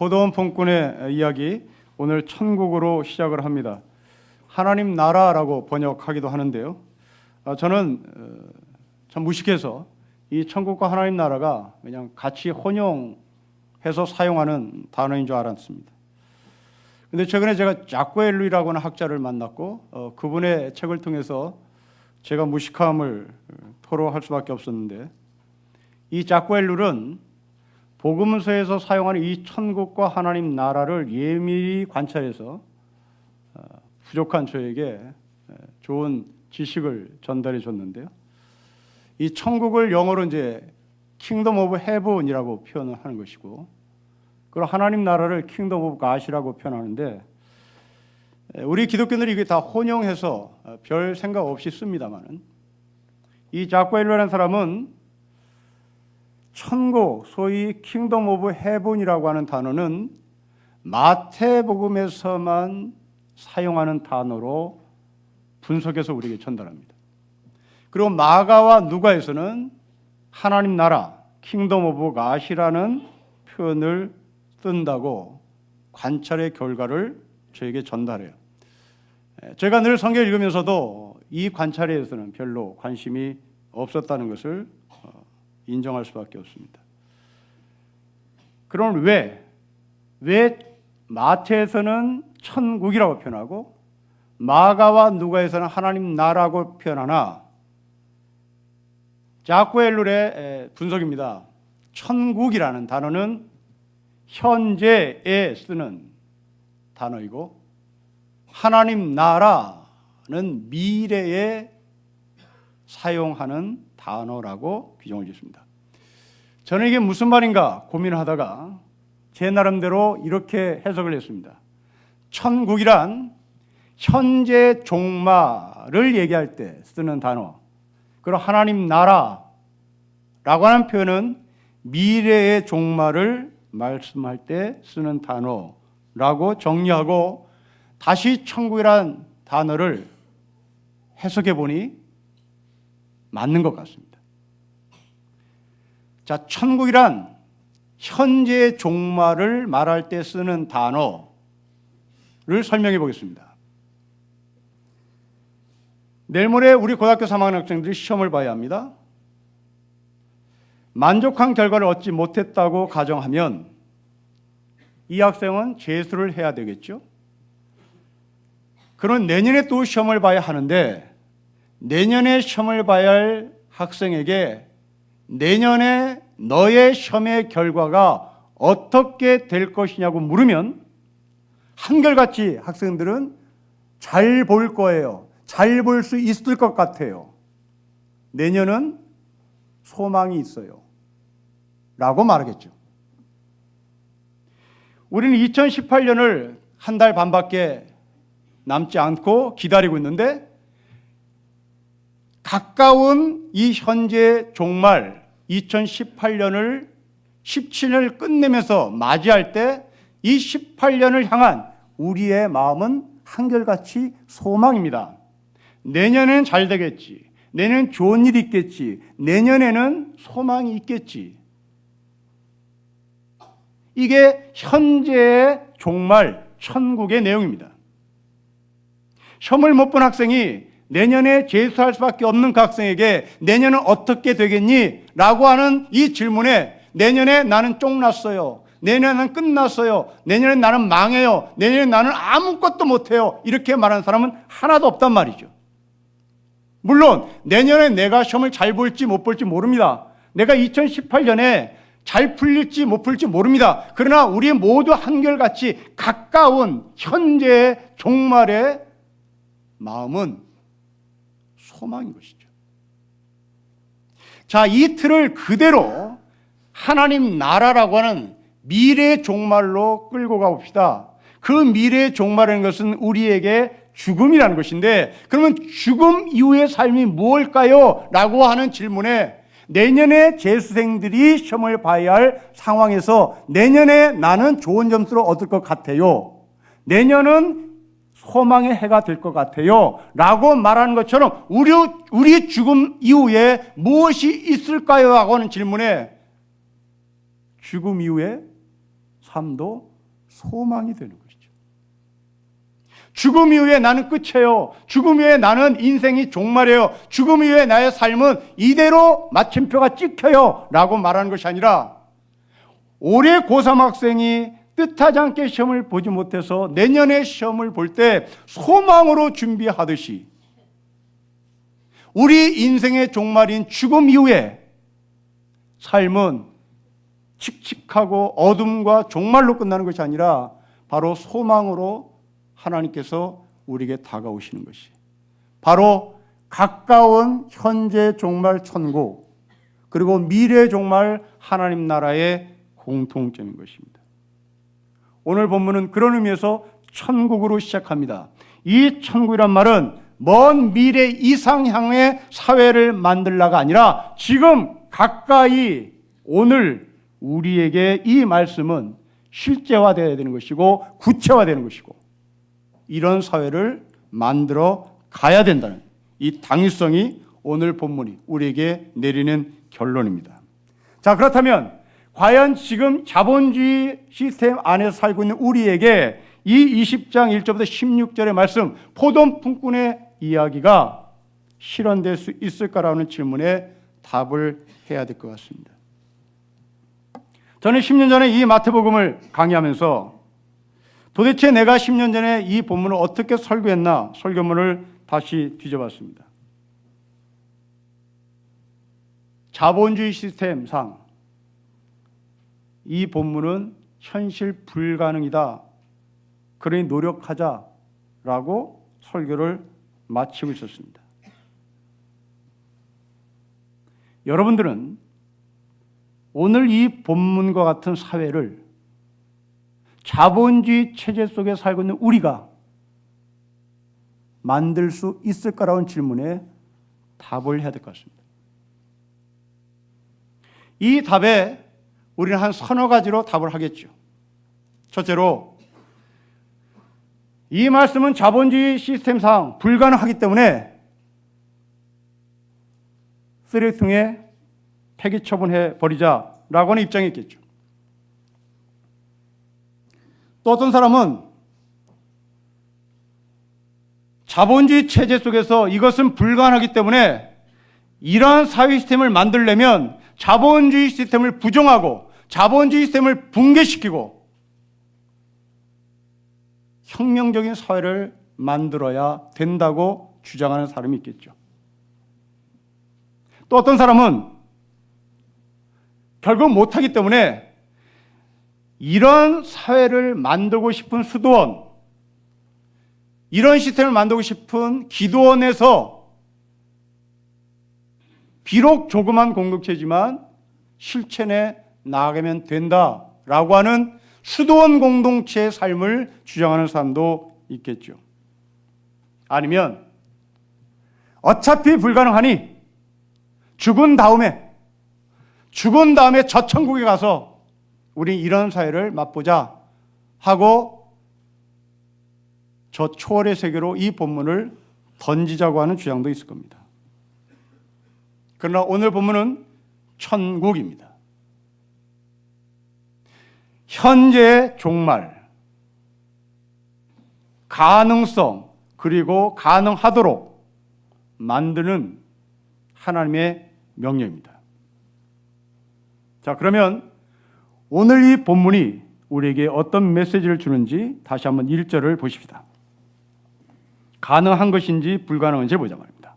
포도원 폭군의 이야기 오늘 천국으로 시작을 합니다. 하나님 나라라고 번역하기도 하는데요. 아, 저는 어, 참 무식해서 이 천국과 하나님 나라가 그냥 같이 혼용해서 사용하는 단어인 줄 알았습니다. 근데 최근에 제가 자쿠엘루이라고 하는 학자를 만났고 어, 그분의 책을 통해서 제가 무식함을 토로할 수밖에 없었는데 이 자쿠엘룰은 복음서에서 사용하는 이 천국과 하나님 나라를 예밀히 관찰해서 어, 부족한 저에게 에, 좋은 지식을 전달해 줬는데요. 이 천국을 영어로 이제 킹덤 오브 헤븐이라고 표현을 하는 것이고 그리고 하나님 나라를 킹덤 오브 갓이라고 표현하는데 에, 우리 기독교인들이 이게 다 혼용해서 어, 별 생각 없이 씁니다만은 이 자쿠엘루라는 사람은 천국, 소위 킹덤 오브 헤븐이라고 하는 단어는 마태복음에서만 사용하는 단어로 분석해서 우리에게 전달합니다. 그리고 마가와 누가에서는 하나님 나라, 킹덤 오브 갓이라는 표현을 뜬다고 관찰의 결과를 저에게 전달해요. 제가 늘 성경 읽으면서도 이 관찰에 대해서는 별로 관심이 없었다는 것을 인정할 수밖에 없습니다. 그럼 왜, 왜 마태에서는 천국이라고 표현하고 마가와 누가에서는 하나님 나라고 표현하나 자쿠엘룰의 분석입니다. 천국이라는 단어는 현재에 쓰는 단어이고 하나님 나라는 미래에 사용하는 단어라고 규정을 짓습니다. 저는 이게 무슨 말인가 고민하다가 제 나름대로 이렇게 해석을 했습니다. 천국이란 현재 종말을 얘기할 때 쓰는 단어. 그리고 하나님 나라라고 하는 표현은 미래의 종말을 말씀할 때 쓰는 단어라고 정리하고 다시 천국이란 단어를 해석해 보니 맞는 것 같습니다. 자, 천국이란 현재 종말을 말할 때 쓰는 단어를 설명해 보겠습니다. 내일 모레 우리 고등학교 3학년 학생들이 시험을 봐야 합니다. 만족한 결과를 얻지 못했다고 가정하면 이 학생은 재수를 해야 되겠죠. 그런 내년에 또 시험을 봐야 하는데 내년에 시험을 봐야 할 학생에게 내년에 너의 시험의 결과가 어떻게 될 것이냐고 물으면 한결같이 학생들은 잘 볼 거예요. 잘 볼 수 있을 것 같아요. 내년은 소망이 있어요. 라고 말하겠죠. 우리는 2018년을 한 달 반밖에 남지 않고 기다리고 있는데 가까운 이 현재 종말 2018년을 17년을 끝내면서 맞이할 때 이 18년을 향한 우리의 마음은 한결같이 소망입니다. 내년에는 잘 되겠지. 내년 좋은 일이 있겠지. 내년에는 소망이 있겠지. 이게 현재의 종말 천국의 내용입니다. 시험을 못 본 학생이 내년에 재수할 수밖에 없는 그 학생에게 내년은 어떻게 되겠니? 라고 하는 이 질문에 내년에 나는 쫑났어요. 내년은 끝났어요. 내년에 나는 망해요. 내년에 나는 아무것도 못해요. 이렇게 말하는 사람은 하나도 없단 말이죠. 물론 내년에 내가 시험을 잘 볼지 못 볼지 모릅니다. 내가 2018년에 잘 풀릴지 못 풀릴지 모릅니다. 그러나 우리 모두 한결같이 가까운 현재의 종말의 마음은 소망인 것이죠. 자, 이 틀을 그대로 하나님 나라라고 하는 미래의 종말로 끌고 가봅시다. 그 미래의 종말이라는 것은 우리에게 죽음이라는 것인데, 그러면 죽음 이후의 삶이 무엇일까요? 라고 하는 질문에 내년에 재수생들이 시험을 봐야 할 상황에서 내년에 나는 좋은 점수를 얻을 것 같아요. 내년은 소망의 해가 될 것 같아요. 라고 말하는 것처럼 우리, 우리 죽음 이후에 무엇이 있을까요? 하고 하는 질문에 죽음 이후에 삶도 소망이 되는 것이죠. 죽음 이후에 나는 끝이에요. 죽음 이후에 나는 인생이 종말이에요. 죽음 이후에 나의 삶은 이대로 마침표가 찍혀요. 라고 말하는 것이 아니라 올해 고3 학생이 뜻하지 않게 시험을 보지 못해서 내년에 시험을 볼 때 소망으로 준비하듯이 우리 인생의 종말인 죽음 이후에 삶은 칙칙하고 어둠과 종말로 끝나는 것이 아니라 바로 소망으로 하나님께서 우리에게 다가오시는 것이 바로 가까운 현재 종말 천국 그리고 미래 종말 하나님 나라의 공통점인 것입니다. 오늘 본문은 그런 의미에서 천국으로 시작합니다. 이 천국이란 말은 먼 미래 이상향의 사회를 만들라가 아니라 지금 가까이 오늘 우리에게 이 말씀은 실제화되어야 되는 것이고 구체화되는 것이고 이런 사회를 만들어 가야 된다는 이 당위성이 오늘 본문이 우리에게 내리는 결론입니다. 자, 그렇다면 과연 지금 자본주의 시스템 안에서 살고 있는 우리에게 이 20장 1절부터 16절의 말씀 포돔 품꾼의 이야기가 실현될 수 있을까라는 질문에 답을 해야 될 것 같습니다. 저는 10년 전에 이 마태복음을 강의하면서 도대체 내가 10년 전에 이 본문을 어떻게 설교했나 설교문을 다시 뒤져봤습니다. 자본주의 시스템상 이 본문은 현실 불가능이다. 그러니 노력하자라고 설교를 마치고 있었습니다. 여러분들은 오늘 이 본문과 같은 사회를 자본주의 체제 속에 살고 있는 우리가 만들 수 있을까라는 질문에 답을 해야 될 것 같습니다. 이 답에 우리는 한 서너 가지로 답을 하겠죠. 첫째로 이 말씀은 자본주의 시스템상 불가능하기 때문에 쓰레기통에 폐기 처분해 버리자라고 하는 입장이 있겠죠. 또 어떤 사람은 자본주의 체제 속에서 이것은 불가능하기 때문에 이러한 사회 시스템을 만들려면 자본주의 시스템을 부정하고 자본주의 시스템을 붕괴시키고 혁명적인 사회를 만들어야 된다고 주장하는 사람이 있겠죠. 또 어떤 사람은 결국 못하기 때문에 이런 사회를 만들고 싶은 수도원, 이런 시스템을 만들고 싶은 기도원에서 비록 조그만 공동체지만 실천에 나아가면 된다 라고 하는 수도원 공동체의 삶을 주장하는 사람도 있겠죠. 아니면 어차피 불가능하니 죽은 다음에 죽은 다음에 저 천국에 가서 우리 이런 사회를 맛보자 하고 저 초월의 세계로 이 본문을 던지자고 하는 주장도 있을 겁니다. 그러나 오늘 본문은 천국입니다. 현재의 종말, 가능성, 그리고 가능하도록 만드는 하나님의 명령입니다. 자, 그러면 오늘 이 본문이 우리에게 어떤 메시지를 주는지 다시 한번 1절을 보십시다. 가능한 것인지 불가능한지 보자 말입니다.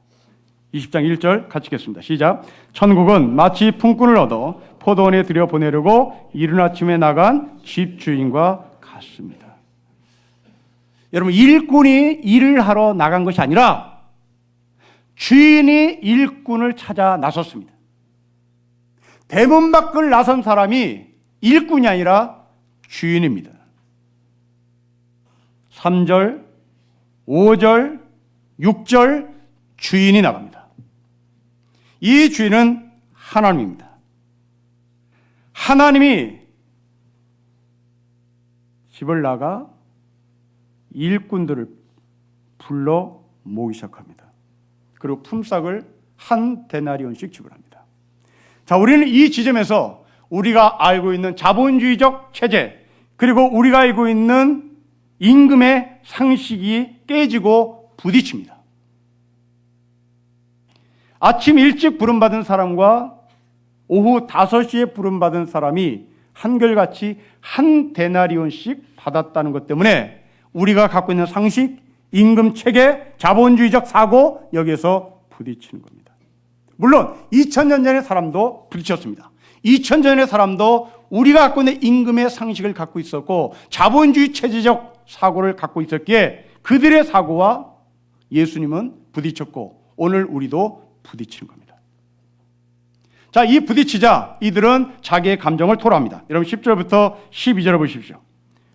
20장 1절 같이 읽겠습니다. 시작. 천국은 마치 품꾼을 얻어 포도원에 들여 보내려고 이른 아침에 나간 집주인과 같습니다. 여러분 일꾼이 일을 하러 나간 것이 아니라 주인이 일꾼을 찾아 나섰습니다. 대문 밖을 나선 사람이 일꾼이 아니라 주인입니다. 3절, 5절, 6절 주인이 나갑니다. 이 주인은 하나님입니다. 하나님이 집을 나가 일꾼들을 불러 모으기 시작합니다. 그리고 품삯을 한 데나리온씩 지불합니다. 자, 우리는 이 지점에서 우리가 알고 있는 자본주의적 체제, 그리고 우리가 알고 있는 임금의 상식이 깨지고 부딪힙니다. 아침 일찍 부름받은 사람과 오후 5시에 부름받은 사람이 한결같이 한 데나리온씩 받았다는 것 때문에 우리가 갖고 있는 상식, 임금 체계, 자본주의적 사고 여기에서 부딪히는 겁니다. 물론 2000년 전의 사람도 부딪혔습니다. 2000년 전의 사람도 우리가 갖고 있는 임금의 상식을 갖고 있었고 자본주의 체제적 사고를 갖고 있었기에 그들의 사고와 예수님은 부딪혔고 오늘 우리도 부딪히는 겁니다. 자, 이 부딪히자 이들은 자기의 감정을 토로합니다. 여러분 10절부터 12절을 보십시오.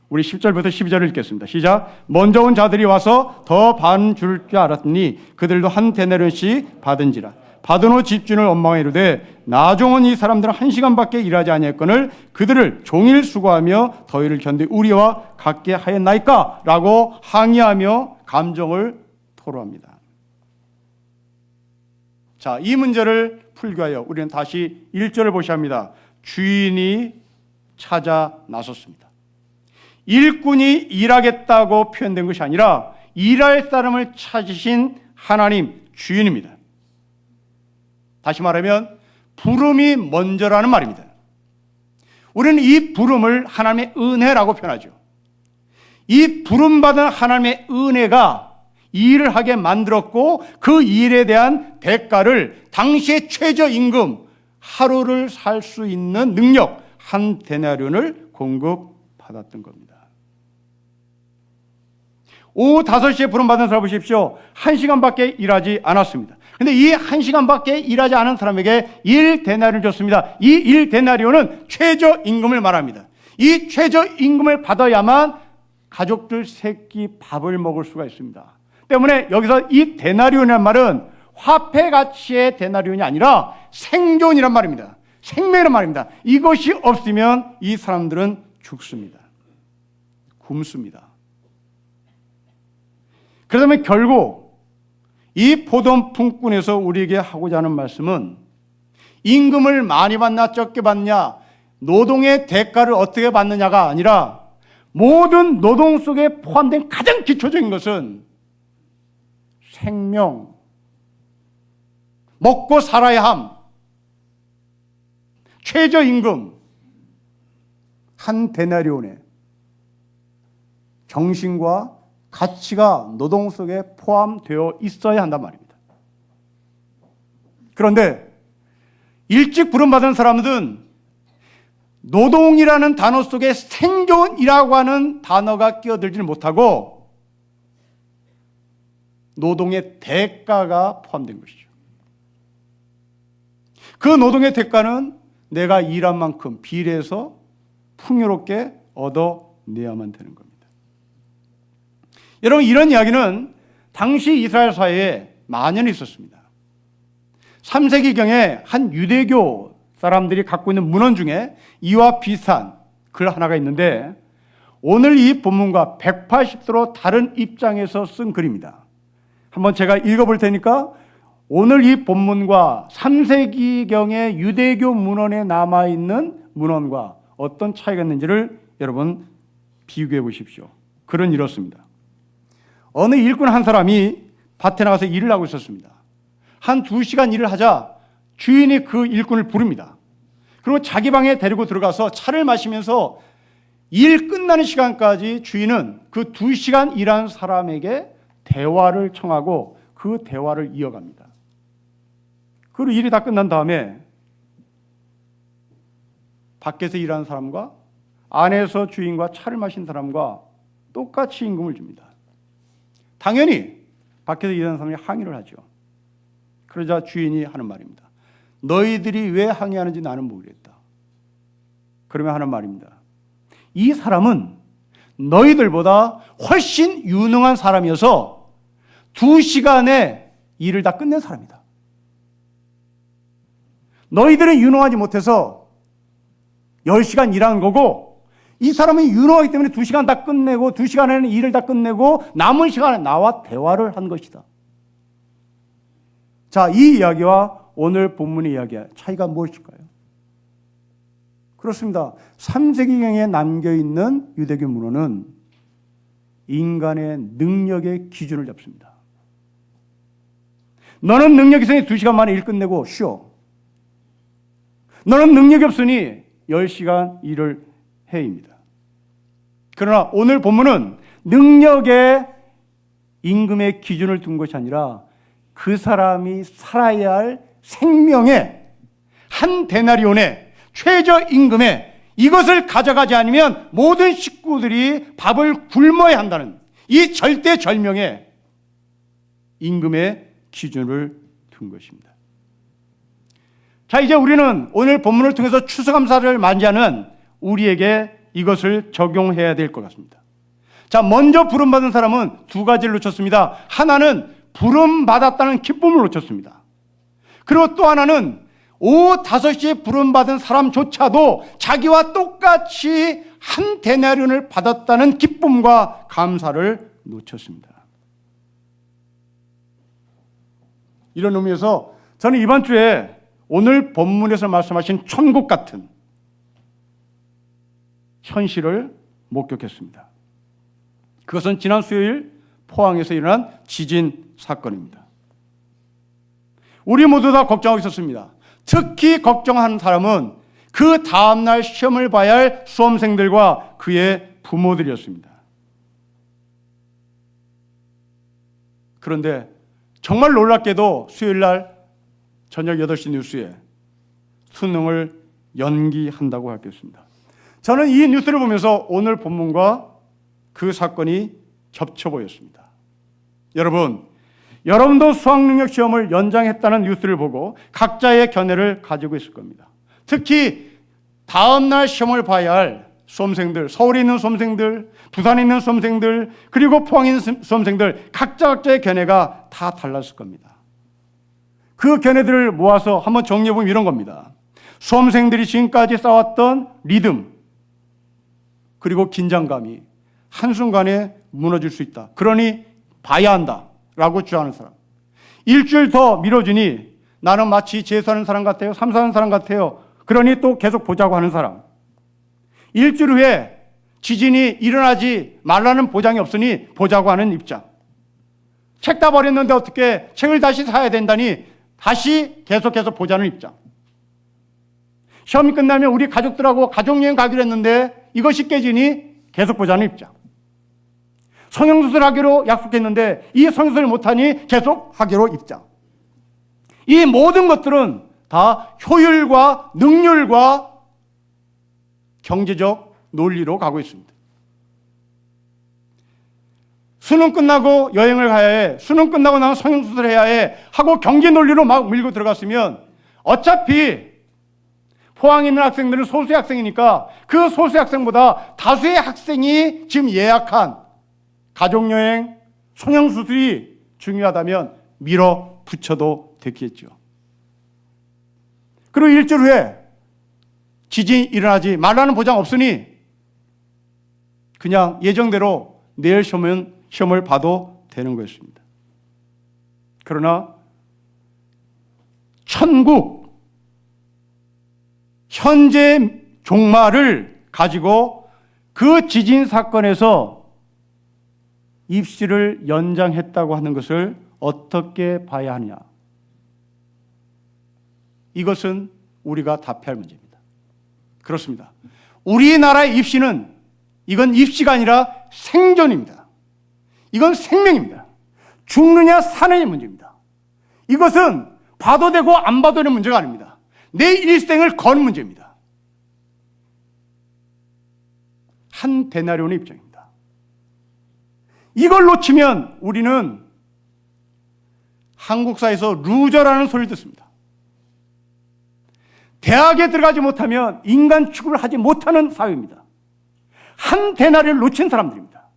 우리 10절부터 12절을 읽겠습니다. 시작. 먼저 온 자들이 와서 더반줄줄 알았더니 그들도 한 데나리온씩 받은지라. 받은 후 집주인을 원망해 이르되 나종은 이 사람들은 한 시간밖에 일하지 아니했거늘 그들을 종일 수고하며 더위를 견디 우리와 같게 하였나이까? 라고 항의하며 감정을 토로합니다. 자, 이 문제를 풀기 위하여 우리는 다시 1절을 보셔야 합니다. 주인이 찾아 나섰습니다. 일꾼이 일하겠다고 표현된 것이 아니라 일할 사람을 찾으신 하나님 주인입니다. 다시 말하면 부름이 먼저라는 말입니다. 우리는 이 부름을 하나님의 은혜라고 표현하죠. 이 부름받은 하나님의 은혜가 일을 하게 만들었고 그 일에 대한 대가를 당시의 최저임금 하루를 살 수 있는 능력 한 데나리온을 공급받았던 겁니다. 오후 5시에 부름받은 사람 보십시오. 1시간밖에 일하지 않았습니다. 근데 이 1시간밖에 일하지 않은 사람에게 1데나리온을 줬습니다. 이 1데나리온은 최저임금을 말합니다. 이 최저임금을 받아야만 가족들 새끼 밥을 먹을 수가 있습니다. 때문에 여기서 이 데나리온이란 말은 화폐 가치의 데나리온이 아니라 생존이란 말입니다. 생명이란 말입니다. 이것이 없으면 이 사람들은 죽습니다. 굶습니다. 그러면 결국 이 포dom풍꾼에서 우리에게 하고자 하는 말씀은 임금을 많이 받나 적게 받냐 노동의 대가를 어떻게 받느냐가 아니라 모든 노동 속에 포함된 가장 기초적인 것은 생명, 먹고 살아야 함, 최저임금, 한 데나리온에 정신과 가치가 노동 속에 포함되어 있어야 한단 말입니다. 그런데 일찍 부름받은 사람들은 노동이라는 단어 속에 생존이라고 하는 단어가 끼어들지 못하고 노동의 대가가 포함된 것이죠. 그 노동의 대가는 내가 일한 만큼 비례해서 풍요롭게 얻어내야만 되는 겁니다. 여러분 이런 이야기는 당시 이스라엘 사회에 만연히 있었습니다. 3세기경에 한 유대교 사람들이 갖고 있는 문헌 중에 이와 비슷한 글 하나가 있는데 오늘 이 본문과 180도로 다른 입장에서 쓴 글입니다. 한번 제가 읽어볼 테니까 오늘 이 본문과 3세기경의 유대교 문헌에 남아있는 문헌과 어떤 차이가 있는지를 여러분 비교해 보십시오. 글은 이렇습니다. 어느 일꾼 한 사람이 밭에 나가서 일을 하고 있었습니다. 한 두 시간 일을 하자 주인이 그 일꾼을 부릅니다. 그리고 자기 방에 데리고 들어가서 차를 마시면서 일 끝나는 시간까지 주인은 그 두 시간 일한 사람에게 대화를 청하고 그 대화를 이어갑니다. 그리고 일이 다 끝난 다음에 밖에서 일하는 사람과 안에서 주인과 차를 마신 사람과 똑같이 임금을 줍니다. 당연히 밖에서 일하는 사람이 항의를 하죠. 그러자 주인이 하는 말입니다. 너희들이 왜 항의하는지 나는 모르겠다. 그러면 하는 말입니다. 이 사람은 너희들보다 훨씬 유능한 사람이어서 두 시간에 일을 다 끝낸 사람이다. 너희들은 유능하지 못해서 10시간 일한 거고 이 사람은 유능하기 때문에 두 시간 다 끝내고 두 시간에는 일을 다 끝내고 남은 시간에 나와 대화를 한 것이다. 자, 이 이야기와 오늘 본문의 이야기의 차이가 무엇일까요? 그렇습니다. 3세기경에 남겨 있는 유대교 문헌은 인간의 능력의 기준을 잡습니다. 너는 능력 있으니 2시간 만에 일 끝내고 쉬어. 너는 능력이 없으니 10시간 일을 해입니다. 그러나 오늘 본문은 능력의 임금의 기준을 둔 것이 아니라 그 사람이 살아야 할 생명의 한 데나리온의 최저 임금의 이것을 가져가지 않으면 모든 식구들이 밥을 굶어야 한다는 이 절대절명의 임금의 기준을 둔 것입니다. 자, 이제 우리는 오늘 본문을 통해서 추수감사를 맞이하는 우리에게 이것을 적용해야 될 것 같습니다. 자, 먼저 부름받은 사람은 두 가지를 놓쳤습니다. 하나는 부름받았다는 기쁨을 놓쳤습니다. 그리고 또 하나는 오후 5시에 부름받은 사람조차도 자기와 똑같이 한 대나리온을 받았다는 기쁨과 감사를 놓쳤습니다. 이런 의미에서 저는 이번 주에 오늘 본문에서 말씀하신 천국 같은 현실을 목격했습니다. 그것은 지난 수요일 포항에서 일어난 지진 사건입니다. 우리 모두 다 걱정하고 있었습니다. 특히 걱정하는 사람은 그 다음날 시험을 봐야 할 수험생들과 그의 부모들이었습니다. 그런데 정말 놀랍게도 수요일 날 저녁 8시 뉴스에 수능을 연기한다고 하겠습니다. 저는 이 뉴스를 보면서 오늘 본문과 그 사건이 겹쳐 보였습니다. 여러분, 여러분도 수학능력 시험을 연장했다는 뉴스를 보고 각자의 견해를 가지고 있을 겁니다. 특히 다음날 시험을 봐야 할 수험생들, 서울에 있는 수험생들, 부산에 있는 수험생들, 그리고 포항에 있는 수험생들, 각자 각자의 견해가 다 달랐을 겁니다. 그 견해들을 모아서 한번 정리해보면 이런 겁니다. 수험생들이 지금까지 쌓았던 리듬, 그리고 긴장감이 한순간에 무너질 수 있다. 그러니 봐야 한다. 라고 주장하는 사람. 일주일 더 미뤄지니 나는 마치 재수하는 사람 같아요. 삼수하는 사람 같아요. 그러니 또 계속 보자고 하는 사람. 일주일 후에 지진이 일어나지 말라는 보장이 없으니 보자고 하는 입장. 책 다 버렸는데 어떻게 책을 다시 사야 된다니 다시 계속해서 보자는 입장. 시험이 끝나면 우리 가족들하고 가족여행 가기로 했는데 이것이 깨지니 계속 보자는 입장. 성형수술 하기로 약속했는데 이 성형수술 못하니 계속 하기로 입장. 이 모든 것들은 다 효율과 능률과 경제적 논리로 가고 있습니다. 수능 끝나고 여행을 가야 해. 수능 끝나고 나면 성형수술 해야 해. 하고 경제 논리로 막 밀고 들어갔으면 어차피 포항에 있는 학생들은 소수의 학생이니까 그 소수의 학생보다 다수의 학생이 지금 예약한 가족여행, 성형수술이 중요하다면 밀어 붙여도 됐겠죠. 그리고 일주일 후에 지진이 일어나지 말라는 보장 없으니 그냥 예정대로 내일 시험은 시험을 봐도 되는 것입니다. 그러나 천국 현재 종말을 가지고 그 지진 사건에서 입시를 연장했다고 하는 것을 어떻게 봐야 하느냐? 이것은 우리가 답해야 할 문제입니다. 그렇습니다. 우리나라의 입시는 이건 입시가 아니라 생존입니다. 이건 생명입니다. 죽느냐 사느냐 문제입니다. 이것은 봐도 되고 안 봐도 되는 문제가 아닙니다. 내 일생을 건 문제입니다. 한 데나리온의 입장입니다. 이걸 놓치면 우리는 한국사에서 루저라는 소리를 듣습니다. 대학에 들어가지 못하면 인간 취급을 하지 못하는 사회입니다. 한 대나리를 놓친 사람들입니다.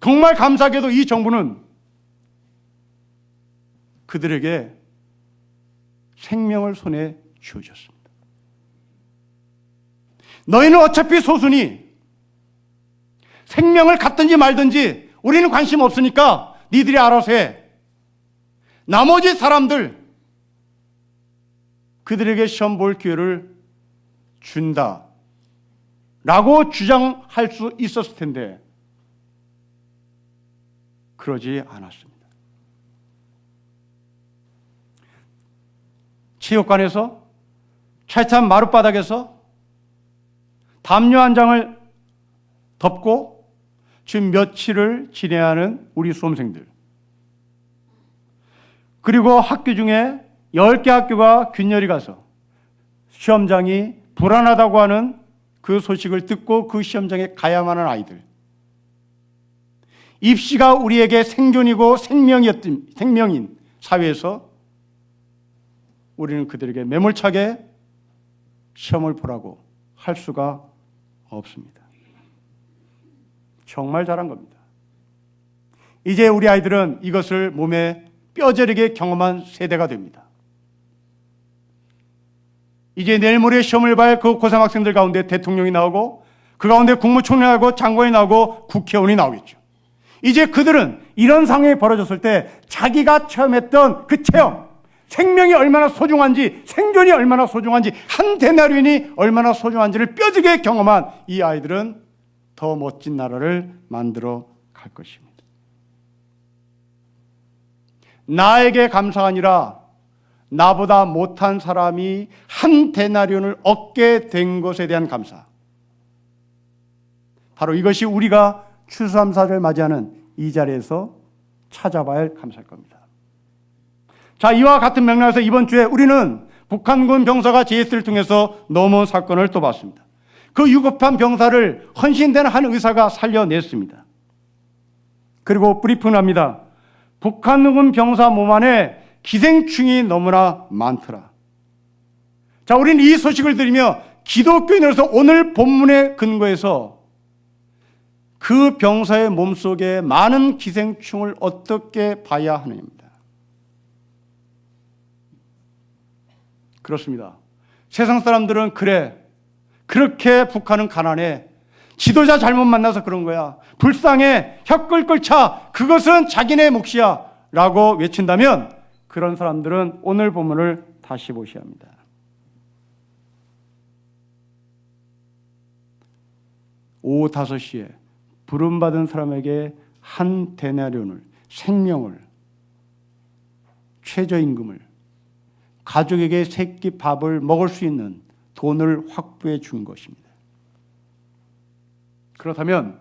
정말 감사하게도 이 정부는 그들에게 생명을 손에 쥐어줬습니다. 너희는 어차피 소수니 생명을 갖든지 말든지 우리는 관심 없으니까 니들이 알아서 해. 나머지 사람들 그들에게 시험 볼 기회를 준다. 라고 주장할 수 있었을 텐데, 그러지 않았습니다. 체육관에서 차이탄 마룻바닥에서 담요 한 장을 덮고 지금 며칠을 지내야 하는 우리 수험생들. 그리고 학교 중에 10개 학교가 균열이 가서 시험장이 불안하다고 하는 그 소식을 듣고 그 시험장에 가야만 하는 아이들. 입시가 우리에게 생존이고 생명이었던 생명인 사회에서 우리는 그들에게 매몰차게 시험을 보라고 할 수가 없습니다. 정말 잘한 겁니다. 이제 우리 아이들은 이것을 몸에 뼈저리게 경험한 세대가 됩니다. 이제 내일 모레 시험을 봐야 그 고3 학생들 가운데 대통령이 나오고 그 가운데 국무총리하고 장관이 나오고 국회의원이 나오겠죠. 이제 그들은 이런 상황이 벌어졌을 때 자기가 체험했던 그 체험, 생명이 얼마나 소중한지, 생존이 얼마나 소중한지, 한 데나리온이 얼마나 소중한지를 뼈저리게 경험한 이 아이들은 더 멋진 나라를 만들어 갈 것입니다. 나에게 감사가 아니라 나보다 못한 사람이 한 데나리온을 얻게 된 것에 대한 감사. 바로 이것이 우리가 추수감사를 맞이하는 이 자리에서 찾아봐야 할 감사일 겁니다. 자, 이와 같은 맥락에서 이번 주에 우리는 북한군 병사가 JS를 통해서 넘어온 사건을 또 봤습니다. 그 유급한 병사를 헌신되는 한 의사가 살려냈습니다. 그리고 브리핑을 합니다. 북한군 병사 몸 안에 기생충이 너무나 많더라. 자, 우리는 이 소식을 들으며 기독교인으로서 오늘 본문의 근거에서 그 병사의 몸속에 많은 기생충을 어떻게 봐야 하느냐입니다. 그렇습니다. 세상 사람들은 그래. 그렇게 북한은 가난해. 지도자 잘못 만나서 그런 거야. 불쌍해. 혀 끌끌 차. 그것은 자기네 몫이야. 라고 외친다면 그런 사람들은 오늘 본문을 다시 보셔야 합니다. 오후 5시에 부름받은 사람에게 한 데나리온을 생명을 최저임금을 가족에게 새끼 밥을 먹을 수 있는 돈을 확보해 준 것입니다. 그렇다면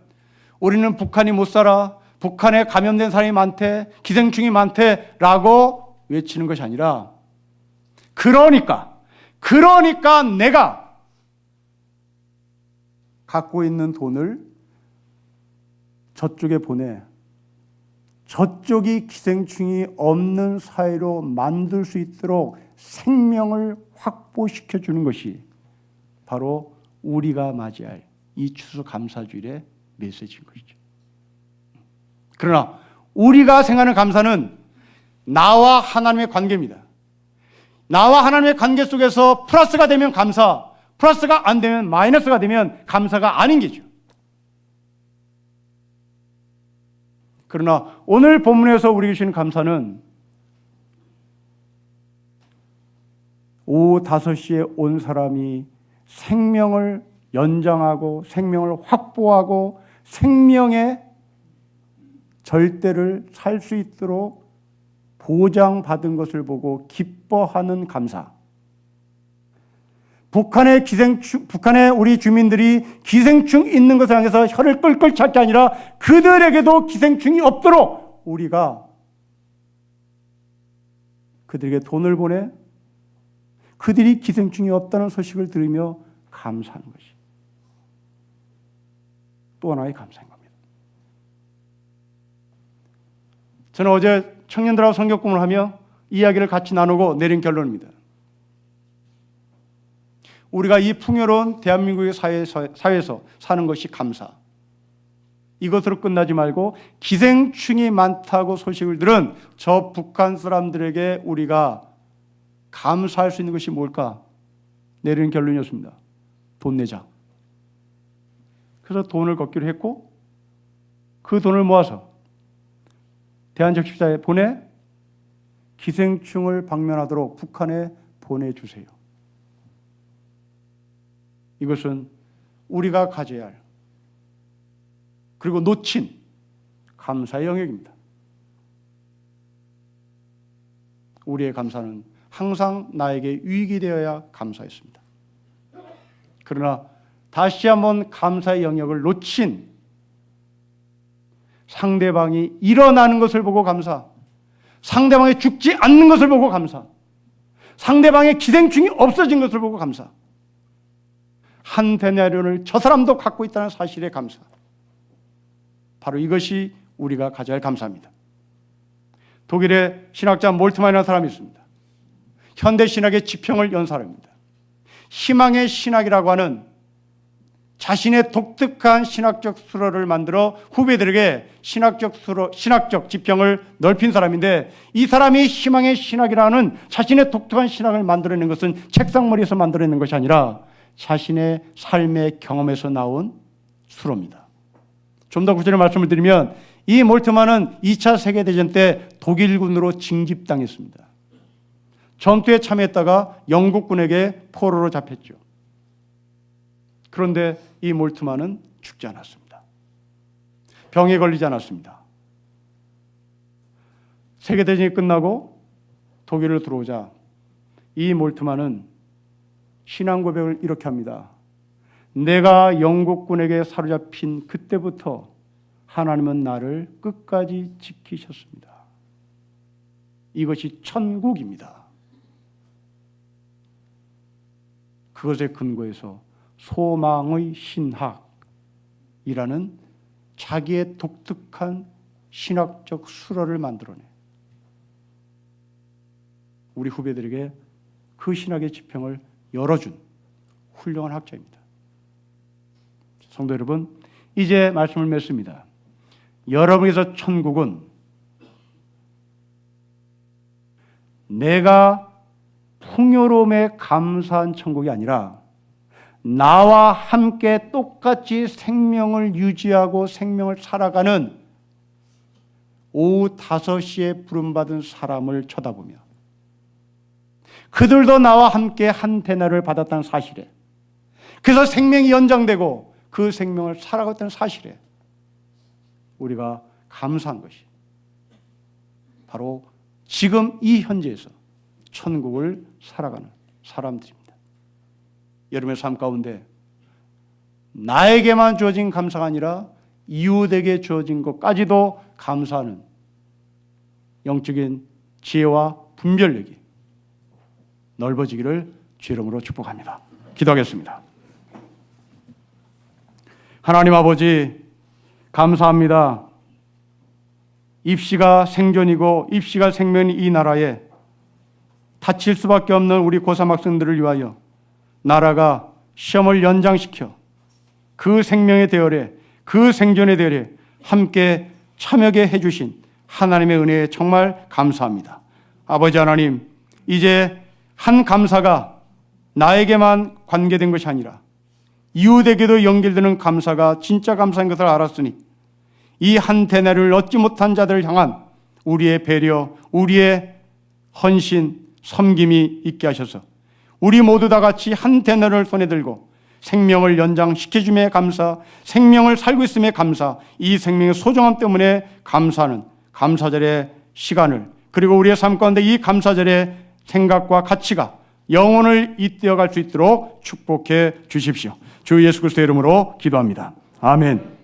우리는 북한이 못 살아, 북한에 감염된 사람이 많대, 기생충이 많대라고 외치는 것이 아니라 그러니까, 그러니까 내가 갖고 있는 돈을 저쪽에 보내 저쪽이 기생충이 없는 사회로 만들 수 있도록 생명을 확보시켜 주는 것이 바로 우리가 맞이할 이 추수 감사주일의 메시지인 것이죠. 그러나 우리가 생각하는 감사는 나와 하나님의 관계입니다. 나와 하나님의 관계 속에서 플러스가 되면 감사, 플러스가 안 되면 마이너스가 되면 감사가 아닌 게죠. 그러나 오늘 본문에서 우리 주시는 감사는 오후 5시에 온 사람이 생명을 연장하고 생명을 확보하고 생명의 절대를 살 수 있도록 보장받은 것을 보고 기뻐하는 감사. 북한의 기생충, 북한의 우리 주민들이 기생충 있는 것을 향해서 혀를 끌끌 찰게 아니라 그들에게도 기생충이 없도록 우리가 그들에게 돈을 보내 그들이 기생충이 없다는 소식을 들으며 감사하는 것이 또 하나의 감사인 겁니다. 저는 어제 청년들하고 성격공을 하며 이야기를 같이 나누고 내린 결론입니다. 우리가 이 풍요로운 대한민국의 사회에서, 사회에서 사는 것이 감사. 이것으로 끝나지 말고 기생충이 많다고 소식을 들은 저 북한 사람들에게 우리가 감사할 수 있는 것이 뭘까? 내리는 결론이었습니다. 돈 내자. 그래서 돈을 걷기로 했고 그 돈을 모아서 대한적 십자에 보내 기생충을 방면하도록 북한에 보내주세요. 이것은 우리가 가져야 할 그리고 놓친 감사의 영역입니다. 우리의 감사는 항상 나에게 유익이 되어야 감사했습니다. 그러나 다시 한번 감사의 영역을 놓친 상대방이 일어나는 것을 보고 감사, 상대방이 죽지 않는 것을 보고 감사, 상대방의 기생충이 없어진 것을 보고 감사, 한 데나리온을 저 사람도 갖고 있다는 사실에 감사. 바로 이것이 우리가 가져야 할 감사입니다. 독일의 신학자 몰트만이라는 사람이 있습니다. 현대 신학의 지평을 연 사람입니다. 희망의 신학이라고 하는 자신의 독특한 신학적 수로를 만들어 후배들에게 신학적 수로, 신학적 지평을 넓힌 사람인데 이 사람이 희망의 신학이라는 자신의 독특한 신학을 만들어낸 것은 책상머리에서 만들어낸 것이 아니라 자신의 삶의 경험에서 나온 수로입니다. 좀 더 구체적으로 말씀을 드리면 이 몰트만은 2차 세계대전 때 독일군으로 징집당했습니다. 전투에 참여했다가 영국군에게 포로로 잡혔죠. 그런데 이 몰트만은 죽지 않았습니다. 병에 걸리지 않았습니다. 세계대전이 끝나고 독일을 들어오자 이 몰트만은 신앙 고백을 이렇게 합니다. 내가 영국군에게 사로잡힌 그때부터 하나님은 나를 끝까지 지키셨습니다. 이것이 천국입니다. 그것에 근거해서 소망의 신학이라는 자기의 독특한 신학적 수로를 만들어내. 우리 후배들에게 그 신학의 지평을 열어준 훌륭한 학자입니다. 성도 여러분, 이제 말씀을 맺습니다. 여러분께서 천국은 내가 풍요로움에 감사한 천국이 아니라 나와 함께 똑같이 생명을 유지하고 생명을 살아가는 오후 5시에 부름받은 사람을 쳐다보며 그들도 나와 함께 한 대나를 받았다는 사실에 그래서 생명이 연장되고 그 생명을 살아갔다는 사실에 우리가 감사한 것이 바로 지금 이 현재에서 천국을 살아가는 사람들입니다. 여러분의 삶 가운데 나에게만 주어진 감사가 아니라 이웃에게 주어진 것까지도 감사하는 영적인 지혜와 분별력이 넓어지기를 주 이름으로 축복합니다. 기도하겠습니다. 하나님 아버지 감사합니다. 입시가 생존이고 입시가 생명이 이 나라에 다칠 수밖에 없는 우리 고3 학생들을 위하여 나라가 시험을 연장시켜 그 생명의 대열에 그 생존의 대열에 함께 참여게 해주신 하나님의 은혜에 정말 감사합니다. 아버지 하나님, 이제 한 감사가 나에게만 관계된 것이 아니라 이웃에게도 연결되는 감사가 진짜 감사인 것을 알았으니 이 한 대나를 얻지 못한 자들을 향한 우리의 배려, 우리의 헌신, 섬김이 있게 하셔서 우리 모두 다 같이 한 대나를 손에 들고 생명을 연장시켜줌에 감사, 생명을 살고 있음에 감사, 이 생명의 소중함 때문에 감사하는 감사절의 시간을 그리고 우리의 삶 가운데 이 감사절의 생각과 가치가 영혼을 잇대어 갈 수 있도록 축복해 주십시오. 주 예수 그리스도의 이름으로 기도합니다. 아멘.